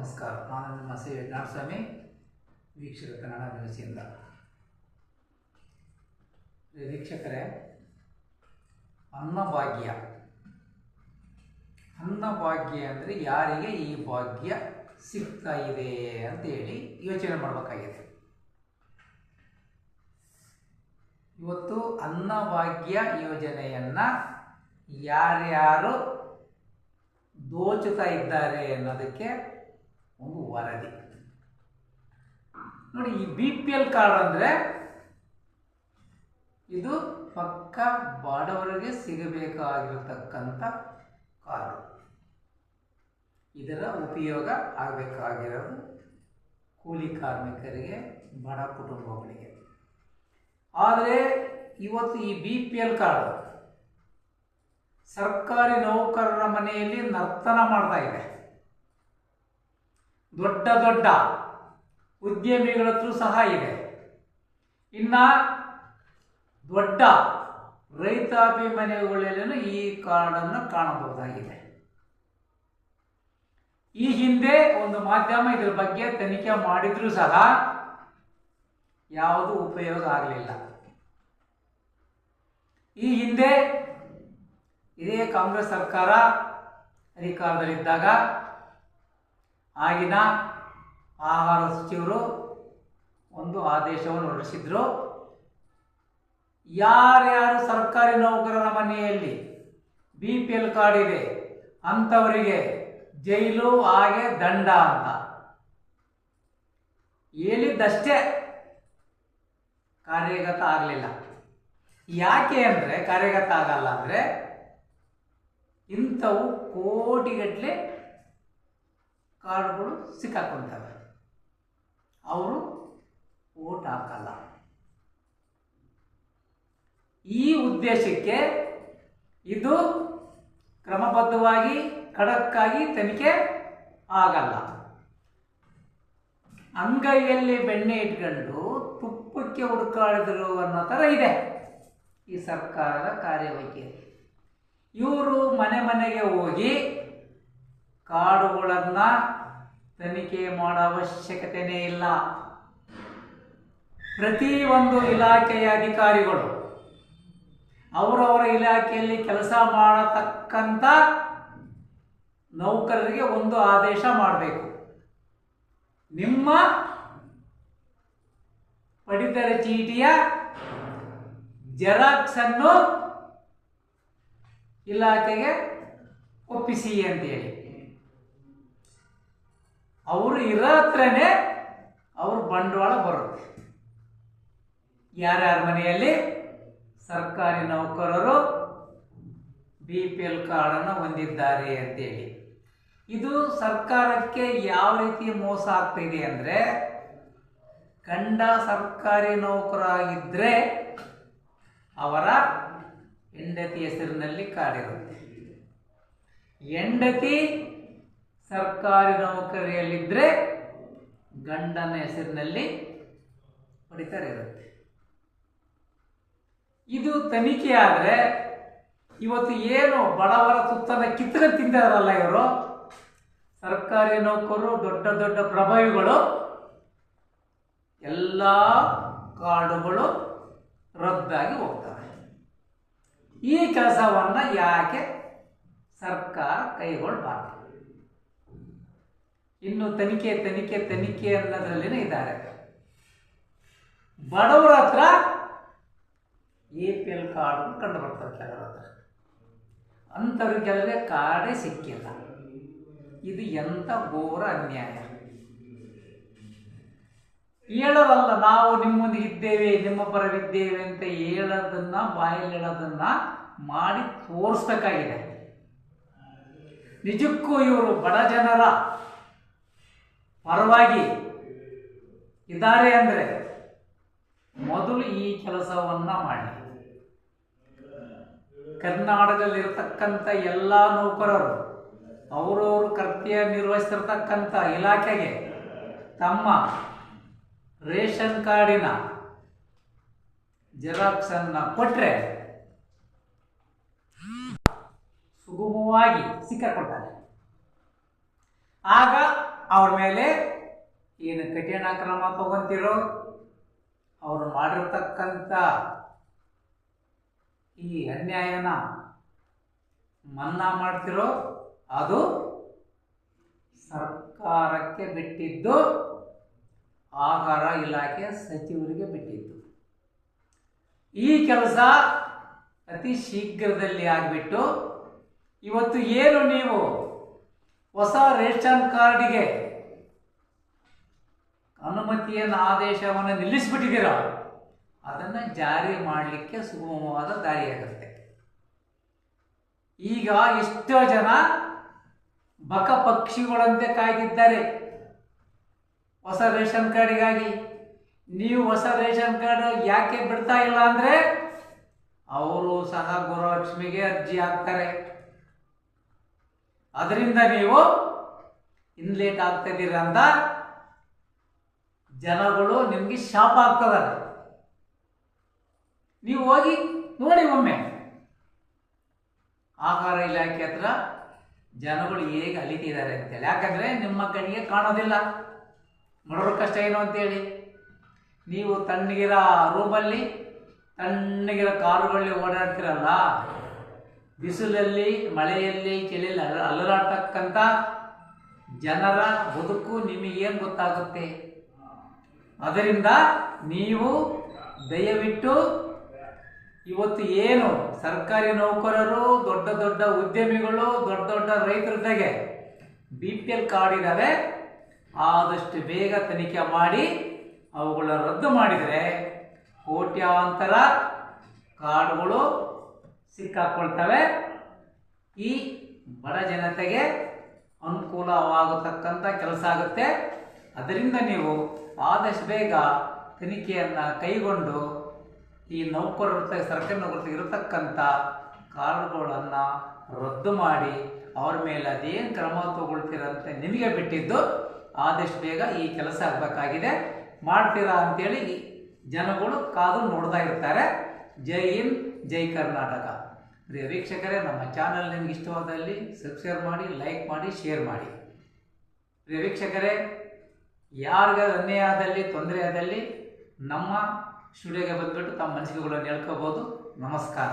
ನಮಸ್ಕಾರ. ನಾನು ನಿಮ್ಮ ಸಿ ವೆಂಕಟಸ್ವಾಮಿ ವೀಕ್ಷಕ ಕನ್ನಡ ನ್ಯೂಸಿಂದ. ವೀಕ್ಷಕರೇ, ಅನ್ನಭಾಗ್ಯ. ಅನ್ನಭಾಗ್ಯ ಅಂದರೆ ಯಾರಿಗೆ ಈ ಭಾಗ್ಯ ಸಿಗ್ತಾ ಇದೆ ಅಂತ ಹೇಳಿ ಯೋಚನೆ ಮಾಡಬೇಕಾಗಿದೆ. ಇವತ್ತು ಅನ್ನಭಾಗ್ಯ ಯೋಜನೆಯನ್ನು ಯಾರ್ಯಾರು ದೋಚುತ್ತಾ ಇದ್ದಾರೆ ಅನ್ನೋದಕ್ಕೆ ಒಂದು ವರದಿ. ನೋಡಿ, ಈ ಬಿ ಪಿ ಎಲ್ ಕಾರ್ಡ್ ಅಂದರೆ ಇದು ಪಕ್ಕ ಬಾಡವರಿಗೆ ಸಿಗಬೇಕಾಗಿರತಕ್ಕಂಥ ಕಾರ್ಡು ಇದರ ಉಪಯೋಗ ಆಗಬೇಕಾಗಿರೋದು ಕೂಲಿ ಕಾರ್ಮಿಕರಿಗೆ, ಬಡ ಕುಟುಂಬಗಳಿಗೆ. ಆದರೆ, ಇವತ್ತು ಈ ಬಿ ಪಿ ಎಲ್ ಕಾರ್ಡ್ ಸರ್ಕಾರಿ ನೌಕರರ ಮನೆಯಲ್ಲಿ ನರ್ತನ ಮಾಡ್ತಾ ಇದೆ. ದೊಡ್ಡ ದೊಡ್ಡ ಉದ್ಯಮಿಗಳ ಹತ್ರ ಸಹ ಇದೆ. ಇನ್ನ ದೊಡ್ಡ ರೈತಾಪಿ ಮನೆಗಳಲ್ಲೂ ಈ ಕಾರ್ಡನ್ನು ಕಾಣಬಹುದಾಗಿದೆ. ಈ ಹಿಂದೆ ಒಂದು ಮಾಧ್ಯಮ ಇದರ ಬಗ್ಗೆ ತನಿಖೆ ಮಾಡಿದ್ರೂ ಸಹ ಯಾವುದು ಉಪಯೋಗ ಆಗಲಿಲ್ಲ. ಈ ಹಿಂದೆ ಇದೇ ಕಾಂಗ್ರೆಸ್ ಸರ್ಕಾರ ಅಧಿಕಾರದಲ್ಲಿದ್ದಾಗ ಆಗಿನ ಆಹಾರ ಸಚಿವರು ಒಂದು ಆದೇಶವನ್ನು ಹೊರಡಿಸಿದ್ರು. ಯಾರ್ಯಾರು ಸರ್ಕಾರಿ ನೌಕರರ ಮನೆಯಲ್ಲಿ ಬಿ ಪಿ ಎಲ್ ಕಾರ್ಡ್ ಇದೆ, ಅಂಥವರಿಗೆ ಜೈಲು ಹಾಗೆ ದಂಡ ಅಂತ. ಹೇಳಿದ್ದಷ್ಟೇ ಕಾರ್ಯಗತ ಆಗಲಿಲ್ಲ. ಯಾಕೆ ಅಂದರೆ, ಕಾರ್ಯಗತ ಆಗಲ್ಲ ಅಂದರೆ ಇಂಥವು ಕೋಟಿಗಟ್ಟಲೆ ಕಾರ್ಡ್ಗಳು ಸಿಕ್ಕಾಕೊಳ್ತವೆ ಅವರು ಓಟ್ ಹಾಕಲ್ಲ. ಈ ಉದ್ದೇಶಕ್ಕೆ ಇದು ಕ್ರಮಬದ್ಧವಾಗಿ, ಖಡಕ್ಕಾಗಿ ತನಿಖೆ ಆಗಲ್ಲ. ಅಂಗೈಯಲ್ಲಿ ಬೆಣ್ಣೆ ಇಟ್ಕೊಂಡು ತುಪ್ಪಕ್ಕೆ ಹುಡುಕಾಡಿದ್ರು ಅನ್ನೋ ಥರ ಇದೆ ಈ ಸರ್ಕಾರದ ಕಾರ್ಯವೈಖರಿ. ಇವರು ಮನೆ ಮನೆಗೆ ಹೋಗಿ ಕಾಡುಗಳನ್ನು ತನಿಖೆ ಮಾಡೋ ಅವಶ್ಯಕತೆಯೇ ಇಲ್ಲ. ಪ್ರತಿ ಒಂದು ಇಲಾಖೆಯ ಅಧಿಕಾರಿಗಳು ಅವರವರ ಇಲಾಖೆಯಲ್ಲಿ ಕೆಲಸ ಮಾಡತಕ್ಕಂಥ ನೌಕರರಿಗೆ ಒಂದು ಆದೇಶ ಮಾಡಬೇಕು. ನಿಮ್ಮ ಪಡಿತರ ಚೀಟಿಯ ಜೆರಾಕ್ಸನ್ನು ಇಲಾಖೆಗೆ ಒಪ್ಪಿಸಿ ಅಂತೇಳಿ. ಅವರು ಇರೋ ಹತ್ರನೇ ಅವ್ರ ಬಂಡವಾಳ ಬರುತ್ತೆ. ಯಾರ್ಯಾರ ಮನೆಯಲ್ಲಿ? ಸರ್ಕಾರಿ ನೌಕರರು ಬಿ ಪಿ ಎಲ್ ಕಾರ್ಡನ್ನು ಹೊಂದಿದ್ದಾರೆ ಅಂತೇಳಿ. ಇದು ಸರ್ಕಾರಕ್ಕೆ ಯಾವ ರೀತಿ ಮೋಸ ಆಗ್ತಿದೆ ಅಂದರೆ, ಗಂಡ ಸರ್ಕಾರಿ ನೌಕರಾಗಿದ್ದರೆ ಅವರ ಹೆಂಡತಿ ಹೆಸರಿನಲ್ಲಿ ಕಾರ್ಡ್ ಇರುತ್ತೆ. ಹೆಂಡತಿ ಸರ್ಕಾರಿ ನೌಕರಿಯಲ್ಲಿದ್ದರೆ ಗಂಡನ ಹೆಸರಿನಲ್ಲಿ ಪಡಿತರ ಇರುತ್ತೆ. ಇದು ತನಿಖೆ ಆದರೆ ಇವತ್ತು ಏನು ಬಡವರ ತುತ್ತನ ಕಿತ್ತನೆ ತಿಂದಾರಲ್ಲ ಇವರು? ಸರ್ಕಾರಿ ನೌಕರರು ದೊಡ್ಡ ದೊಡ್ಡ ಪ್ರಭಾವಿಗಳು, ಎಲ್ಲ ಕಾರ್ಡುಗಳು ರದ್ದಾಗಿ ಹೋಗ್ತವೆ. ಈ ಕೆಲಸವನ್ನು ಯಾಕೆ ಸರ್ಕಾರ ಕೈಗೊಳ್ಳಬಾರ್ದು ಇನ್ನು ತನಿಖೆ ತನಿಖೆ ತನಿಖೆ ಅನ್ನೋದ್ರಲ್ಲಿನೇ ಇದ್ದಾರೆ ಬಡವರ ಹತ್ರ ಎ ಪಿ ಎಲ್ ಕಾರ್ಡ್ ಕಂಡು ಬರ್ತಾರೆ ಕೆಲವರ ಹತ್ರ. ಅಂಥವ್ರಿಗೆ ಕಾರ್ಡೇ ಸಿಕ್ಕಿಲ್ಲ. ಇದು ಎಂಥ ಘೋರ ಅನ್ಯಾಯ. ಹೇಳೋದಲ್ಲ, ನಾವು ನಿಮ್ಮೊಂದು ಇದ್ದೇವೆ, ನಿಮ್ಮ ಪರವಿದ್ದೇವೆ ಅಂತ ಹೇಳೋದನ್ನ, ಬಾಯಲ್ಲಿ ಹೇಳೋದನ್ನ ಮಾಡಿ ತೋರಿಸ್ಬೇಕಾಗಿದೆ. ನಿಜಕ್ಕೂ ಇವರು ಬಡ ಜನರ ಪರವಾಗಿ ಇದ್ದಾರೆ ಅಂದರೆ ಮೊದಲು ಈ ಕೆಲಸವನ್ನ ಮಾಡಿ. ಕರ್ನಾಟಕದಲ್ಲಿರತಕ್ಕಂಥ ಎಲ್ಲ ನೌಕರರು, ಅವರವರು ಕರ್ತವ್ಯ ನಿರ್ವಹಿಸಿರ್ತಕ್ಕಂಥ ಇಲಾಖೆಗೆ ತಮ್ಮ ರೇಷನ್ ಕಾರ್ಡಿನ ಜೆರಾಕ್ಸನ್ನು ಕೊಟ್ಟರೆ ಸುಗಮವಾಗಿ ಕೊಟ್ಟಾರೆ ಆಗ ಅವ್ರ ಮೇಲೆ ಏನು ಕಠಿಣ ಕ್ರಮ ತಗೊಂತಿರೋ ಅವರು ಮಾಡಿರ್ತಕ್ಕಂಥ ಈ ಅನ್ಯಾಯನ ಮನ್ನಾ ಮಾಡ್ತಿರೋ ಅದು ಸರ್ಕಾರಕ್ಕೆ ಬಿಟ್ಟಿದ್ದು ಆಹಾರ ಇಲಾಖೆ ಸಚಿವರಿಗೆ ಬಿಟ್ಟಿದ್ದು. ಈ ಕೆಲಸ ಅತಿ ಶೀಘ್ರದಲ್ಲಿ ಆಗಿಬಿಟ್ಟು ಇವತ್ತು ಏನು ನೀವು ಹೊಸ ರೇಷನ್ ಕಾರ್ಡಿಗೆ ಅನುಮತಿಯನ್ನು ಆದೇಶವನ್ನು ನಿಲ್ಲಿಸ್ಬಿಟ್ಟಿದ್ದೀರ? ಅದನ್ನು ಜಾರಿ ಮಾಡಲಿಕ್ಕೆ ಸುಗಮವಾದ ದಾರಿಯಾಗುತ್ತೆ ಈಗ ಎಷ್ಟೋ ಜನ ಬಕ ಪಕ್ಷಿಗಳಂತೆ ಕಾಯ್ದಿದ್ದಾರೆ. ಹೊಸ ರೇಷನ್ ಕಾರ್ಡಿಗಾಗಿ. ನೀವು ಹೊಸ ರೇಷನ್ ಕಾರ್ಡ್ ಯಾಕೆ ಬಿಡ್ತಾ ಇಲ್ಲ ಅಂದರೆ, ಅವರು ಸಹ ಗೃಹಲಕ್ಷ್ಮಿಗೆ ಅರ್ಜಿ ಹಾಕ್ತಾರೆ. ಅದರಿಂದ ನೀವು ಇನ್ಲೇಟ್ ಆಗ್ತಿದ್ದೀರ ಅಂತ ಜನಗಳು ನಿಮಗೆ ಶಾಪ ಆಗ್ತದ ನೀವು ಹೋಗಿ ನೋಡಿ ಒಮ್ಮೆ. ಆಹಾರ ಇಲಾಖೆ ಹತ್ರ ಜನಗಳು ಹೇಗೆ ಅಲಿತಿದ್ದಾರೆ ಅಂತೇಳಿ. ಯಾಕಂದ್ರೆ ನಿಮ್ಮ ಕಣ್ಣಿಗೆ ಕಾಣೋದಿಲ್ಲ. ನೋಡೋರು ಕಷ್ಟ ಏನು ಅಂತೇಳಿ. ನೀವು ತಣ್ಣಗಿರೋ ರೂಮಲ್ಲಿ ತಣ್ಣಗಿರೋ ಕಾರುಗಳಲ್ಲಿ ಓಡಾಡ್ತಿರಲ್ಲ ಬಿಸಿಲಲ್ಲಿ, ಮಳೆಯಲ್ಲಿ, ಚಳಿಯಲ್ಲಿ ಅಲ್ಲ ಅಲ್ಲಲಾಡ್ತಕ್ಕಂಥ ಜನರ ಬದುಕು ನಿಮಗೇನು ಗೊತ್ತಾಗುತ್ತೆ? ಅದರಿಂದ ನೀವು ದಯವಿಟ್ಟು ಇವತ್ತು ಏನು ಸರ್ಕಾರಿ ನೌಕರರು, ದೊಡ್ಡ ದೊಡ್ಡ ಉದ್ಯಮಿಗಳು, ದೊಡ್ಡ ದೊಡ್ಡ ರೈತರದಾಗೆ ಬಿ ಪಿ ಎಲ್ ಕಾರ್ಡ್ ಇದ್ದಾವೆ ಆದಷ್ಟು ಬೇಗ ತನಿಖೆ ಮಾಡಿ ಅವುಗಳ ರದ್ದು ಮಾಡಿದರೆ ಕೋಟ್ಯಾಂತರ ಕಾರ್ಡ್ಗಳು ಸಿಕ್ಕಾಕೊಳ್ತವೆ. ಈ ಬಡ ಜನತೆಗೆ ಅನುಕೂಲವಾಗತಕ್ಕಂಥ ಕೆಲಸ ಆಗುತ್ತೆ. ಅದರಿಂದ ನೀವು ಆದಷ್ಟು ಬೇಗ ತನಿಖೆಯನ್ನು ಕೈಗೊಂಡು ಈ ನೌಕರರ ಸರ್ಕಾರಿ ನೌಕರರು ಇರತಕ್ಕಂಥ ಕಾರ್ಡ್ಗಳನ್ನು ರದ್ದು ಮಾಡಿ ಅವ್ರ ಮೇಲೆ ಅದೇನು ಕ್ರಮ ತಗೊಳ್ತೀರಂತ ನಿಮಗೆ ಬಿಟ್ಟಿದ್ದು ಆದಷ್ಟು ಬೇಗ ಈ ಕೆಲಸ ಆಗಬೇಕಾಗಿದೆ. ಮಾಡ್ತೀರಾ ಅಂತೇಳಿ ಜನಗಳು ಕಾದು ನೋಡ್ತಾ ಇರ್ತಾರೆ. ಜೈ ಹಿಂದ್, ಜೈ ಕರ್ನಾಟಕ. ಪ್ರಿಯ ವೀಕ್ಷಕರೇ, ನಮ್ಮ ಚಾನಲ್ ನಿಮಗೆ ಇಷ್ಟವಾದಲ್ಲಿ ಸಬ್ಸ್ಕ್ರೈಬ್ ಮಾಡಿ ಲೈಕ್ ಮಾಡಿ ಶೇರ್ ಮಾಡಿ. ಪ್ರಿಯ ವೀಕ್ಷಕರೇ ಅನ್ಯಾಯ ಆದಲ್ಲಿ, ತೊಂದರೆ ಆದಲ್ಲಿ ನಮ್ಮ ಸ್ಟುಡಿಯೋಗೆ ಬಂದುಬಿಟ್ಟು ತಮ್ಮ ಮನಸ್ಸುಗಳನ್ನು ಹೇಳ್ಕೋಬೋದು. ನಮಸ್ಕಾರ.